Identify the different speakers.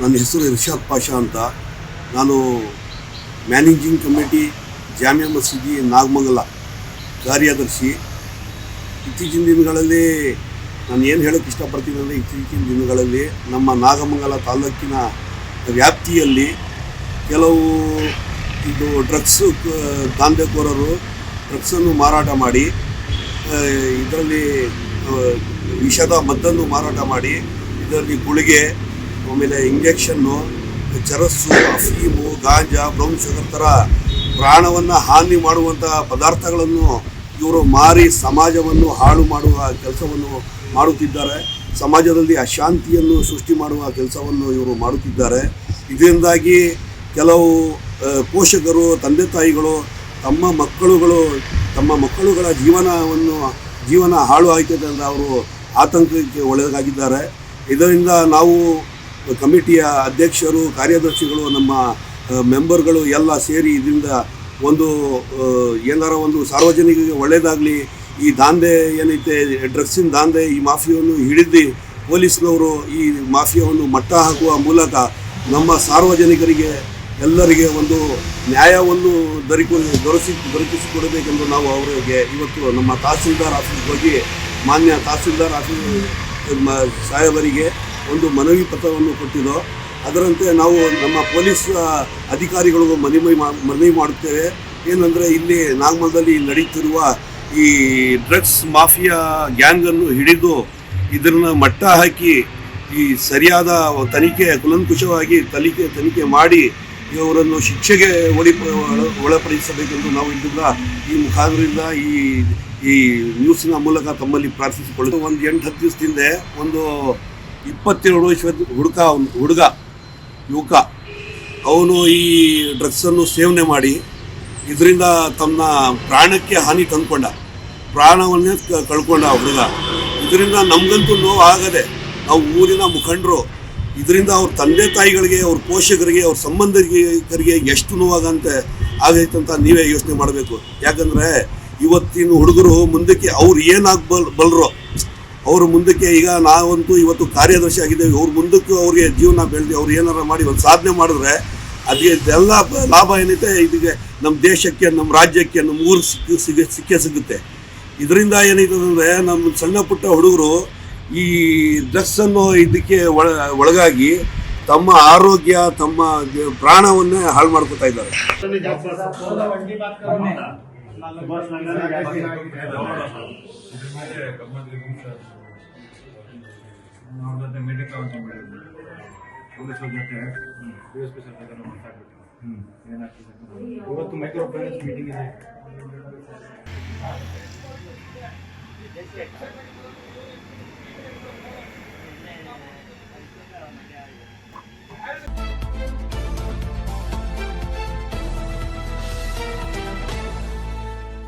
Speaker 1: ನನ್ನ ಹೆಸರು ಇರ್ಷಾದ್ ಪಾಷಾ ಅಂತ. ನಾನು ಮ್ಯಾನೇಜಿಂಗ್ ಕಮಿಟಿ ಜಾಮಿಯಾ ಮಸೀದಿ ನಾಗಮಂಗಲ ಕಾರ್ಯದರ್ಶಿ. ಇತ್ತೀಚಿನ ದಿನಗಳಲ್ಲಿ ನಾನು ಏನು ಹೇಳೋಕ್ಕೆ ಇಷ್ಟಪಡ್ತೀನಿ ಅಂದರೆ ಇತ್ತೀಚಿನ ದಿನಗಳಲ್ಲಿ ನಮ್ಮ ನಾಗಮಂಗಲ ತಾಲೂಕಿನ ವ್ಯಾಪ್ತಿಯಲ್ಲಿ ಕೆಲವು ಇದು ಡ್ರಗ್ಸು ದಾಂಧೆಕೋರರು ಡ್ರಗ್ಸನ್ನು ಮಾರಾಟ ಮಾಡಿ ಇದರಲ್ಲಿ ವಿಷದ ಮದ್ದನ್ನು ಮಾರಾಟ ಮಾಡಿ, ಇದರಲ್ಲಿ ಗುಳಿಗೆ ಆಮೇಲೆ ಇಂಜೆಕ್ಷನ್ನು ಚರಸ್ಸು ಅಫೀಮು, ಗಾಂಜಾ ಬ್ರೌನ್ ಶುಗರ್ ಥರ ಪ್ರಾಣವನ್ನು ಹಾನಿ ಮಾಡುವಂಥ ಪದಾರ್ಥಗಳನ್ನು ಇವರು ಮಾರಿ ಸಮಾಜವನ್ನು ಹಾಳು ಮಾಡುವ ಕೆಲಸವನ್ನು ಮಾಡುತ್ತಿದ್ದಾರೆ. ಸಮಾಜದಲ್ಲಿ ಅಶಾಂತಿಯನ್ನು ಸೃಷ್ಟಿ ಮಾಡುವ ಕೆಲಸವನ್ನು ಇವರು ಮಾಡುತ್ತಿದ್ದಾರೆ. ಇದರಿಂದಾಗಿ ಕೆಲವು ಪೋಷಕರು, ತಂದೆ ತಾಯಿಗಳು, ತಮ್ಮ ಮಕ್ಕಳುಗಳು, ತಮ್ಮ ಮಕ್ಕಳುಗಳ ಜೀವನವನ್ನು, ಜೀವನ ಹಾಳು ಆಯ್ತದೆ ಅಂತ ಅವರು ಆತಂಕಕ್ಕೆ ಒಳಗಾಗಿದ್ದಾರೆ. ಇದರಿಂದ ನಾವು ಕಮಿಟಿಯ ಅಧ್ಯಕ್ಷರು, ಕಾರ್ಯದರ್ಶಿಗಳು, ನಮ್ಮ ಮೆಂಬರ್ಗಳು ಎಲ್ಲ ಸೇರಿ ಇದರಿಂದ ಒಂದು ಏನಾರ ಒಂದು ಸಾರ್ವಜನಿಕರಿಗೆ ಒಳ್ಳೆಯದಾಗಲಿ ಈ ದಾಂಧೆ ಏನೈತೆ, ಡ್ರಗ್ಸಿನ ದಾಂಧೆ, ಈ ಮಾಫಿಯನ್ನು ಹಿಡಿದು ಪೊಲೀಸ್ನವರು ಈ ಮಾಫಿಯಾವನ್ನು ಮಟ್ಟ ಹಾಕುವ ಮೂಲಕ ನಮ್ಮ ಸಾರ್ವಜನಿಕರಿಗೆ ಎಲ್ಲರಿಗೆ ಒಂದು ನ್ಯಾಯವನ್ನು ದೊರಕು ದೊರಕಿಸಿ ದೊರಕಿಸಿಕೊಡಬೇಕೆಂದು ನಾವು ಅವರಿಗೆ ಇವತ್ತು ನಮ್ಮ ತಹಸೀಲ್ದಾರ್ ಆಫೀಸ್ ಹೋಗಿ ಮಾನ್ಯ ತಹಸೀಲ್ದಾರ್ ಆಫೀಸ್ ಸಾಹೇಬರಿಗೆ ಒಂದು ಮನವಿ ಪತ್ರವನ್ನು ಕೊಟ್ಟಿದ್ದೋ ಅದರಂತೆ ನಾವು ನಮ್ಮ ಪೊಲೀಸ್ ಅಧಿಕಾರಿಗಳಿಗೂ ಮನವಿ ಮನವಿ ಮಾಡುತ್ತೇವೆ. ಏನಂದರೆ ಇಲ್ಲಿ ನಾಗಮಲದಲ್ಲಿ ನಡೆಯುತ್ತಿರುವ ಈ ಡ್ರಗ್ಸ್ ಮಾಫಿಯಾ ಗ್ಯಾಂಗನ್ನು ಹಿಡಿದು ಇದನ್ನ ಮಟ್ಟ ಹಾಕಿ ಈ ಸರಿಯಾದ ತನಿಖೆ, ಕುಲಂಕುಷವಾಗಿ ತನಿಖೆ ತನಿಖೆ ಮಾಡಿ ಇವರನ್ನು ಶಿಕ್ಷೆಗೆ ಒಳಿ ಒಳ- ಒಳಪಡಿಸಬೇಕೆಂದು ನಾವು ಇಲ್ಲಿಂದ ಈ ಮುಖಾಂತರದಿಂದ ಈ ಈ ನ್ಯೂಸ್ನ ಮೂಲಕ ತಮ್ಮಲ್ಲಿ ಪ್ರಾರ್ಥಿಸಿಕೊಳ್ಳುತ್ತೆ ಒಂದು ಎಂಟು ಹತ್ತು ದಿವಸದಿಂದ ಒಂದು ಇಪ್ಪತ್ತೆರಡು ವರ್ಷದ ಅವ್ನು- ಹುಡುಗ, ಯುವಕ. ಅವನು ಈ ಡ್ರಗ್ಸನ್ನು ಸೇವನೆ ಮಾಡಿ, ಇದರಿಂದ ತನ್ನ ಪ್ರಾಣಕ್ಕೆ ಹಾನಿ ತಂದುಕೊಂಡ. ಪ್ರಾಣವನ್ನೇ ಕಳ್ಕೊಂಡ ಹುಡುಗ. ಇದರಿಂದ ನಮಗಂತೂ ನೋವು ಆಗದೆ ನಾವು ಊರಿನ ಮುಖಂಡರು, ಇದರಿಂದ ಅವ್ರ ತಂದೆ ತಾಯಿಗಳಿಗೆ, ಅವ್ರ ಪೋಷಕರಿಗೆ, ಅವ್ರ ಸಂಬಂಧಿಕರಿಗೆ ಎಷ್ಟು ನೋವಾಗಂತೆ ಆಗೈತೆ ಅಂತ ನೀವೇ ಯೋಚನೆ ಮಾಡಬೇಕು. ಯಾಕಂದರೆ ಇವತ್ತಿನ ಹುಡುಗರು ಮುಂದಕ್ಕೆ ಅವ್ರು ಏನಾಗ ಬಲ್ ಬಲ್ರೋ ಅವ್ರ ಮುಂದಕ್ಕೆ ಈಗ ನಾವಂತೂ ಇವತ್ತು ಕಾರ್ಯದರ್ಶಿ ಆಗಿದ್ದೇವೆ. ಅವ್ರ ಮುಂದಕ್ಕೂ ಅವ್ರಿಗೆ ಜೀವನ ಬೆಳೆದು ಅವ್ರು ಏನಾರ ಮಾಡಿ ಒಂದು ಸಾಧನೆ ಮಾಡಿದ್ರೆ ಅದಕ್ಕೆ ಇದೆಲ್ಲ ಲಾಭ ಏನೈತೆ ಇದಕ್ಕೆ ನಮ್ಮ ದೇಶಕ್ಕೆ ನಮ್ಮ ರಾಜ್ಯಕ್ಕೆ ನಮ್ಮ ಊರು ಸಿಕ್ಕ ಸಿಗ, ಸಿಕ್ಕೇ ಸಿಗುತ್ತೆ. ಇದರಿಂದ ಏನೈತದೆ ಅಂದರೆ ನಮ್ಮ ಸಣ್ಣ ಪುಟ್ಟ ಹುಡುಗರು ಈ ಡ್ರೆಸ್ಸನ್ನು ಇದಕ್ಕೆ ಒಳ, ಒಳಗಾಗಿ ತಮ್ಮ ಆರೋಗ್ಯ, ತಮ್ಮ ಪ್ರಾಣವನ್ನೇ ಹಾಳು ಮಾಡ್ಕೊತಾ ಇದ್ದಾರೆ.
Speaker 2: ಅವ್ರ ಜೊತೆ ಮೀಟಿಂಗ್ ಅಂತ ಮಾಡಿದ್ವಿ ಪೊಲೀಸರ ಜೊತೆ ಡಿ ಎಸ್ ಪಿ ಸರ್ ಜೊತೆ ಮಾತಾಡ್ಬಿಟ್ಟು ಏನಾಗ್ತದೆ ಅಂತ. ಇವತ್ತು ಮೈಕ್ರೋ ಫೈನಾನ್ಸ್ ಮೀಟಿಂಗ್ ಇದೆ